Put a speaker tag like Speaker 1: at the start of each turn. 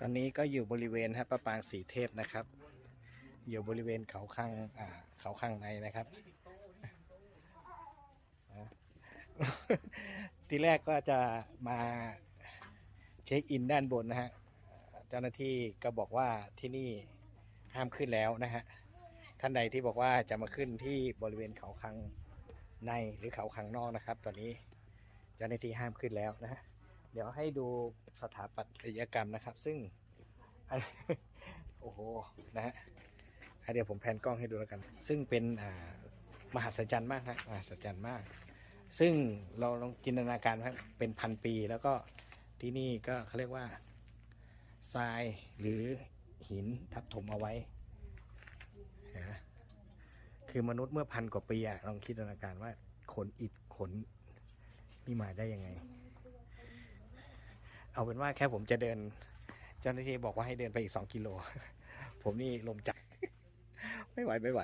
Speaker 1: ตอนนี้ก็อยู่บริเวณฮะประปางสีเทพนะครับ อยู่บริเวณเขาข้างอ่าเขาข้างในนะครับ ทีแรกก็จะมาเช็คอินด้านบนนะฮะเจ้าหน้าที่ก็บอกว่าที่นี่ห้ามขึ้นแล้วนะฮะท่านใดที่บอกว่าจะมาขึ้นที่บริเวณเขาคังในหรือเขาคังนอกนะครับ ตอนนี้เจ้าหน้าที่ห้ามขึ้นแล้วนะฮะ ดี๋ยวให้ดูสถาปัตยกรรมนะครับ ซึ่งโอ้โหนะฮะเดี๋ยวผมแพนกล้องให้ดูแล้วกัน ซึ่งเป็นอ่ามหัศจรรย์มากนะมหัศจรรย์มาก ซึ่งเราลองจินตนาการว่าเป็นพันปีแล้วก็ที่นี่ก็เขาเรียกว่าทรายหรือหินทับถมเอาไว้นะคือมนุษย์เมื่อพันกว่าปีอะลองคิดจินตนาการว่าขนอิฐขนนี่มาได้ยังไง เอาเป็นว่าแค่ผมจะเดิน เจ้าหน้าที่บอกว่าให้เดินไปอีกสองกิโล ผมนี่ลมจักไม่ไหวไม่ไหว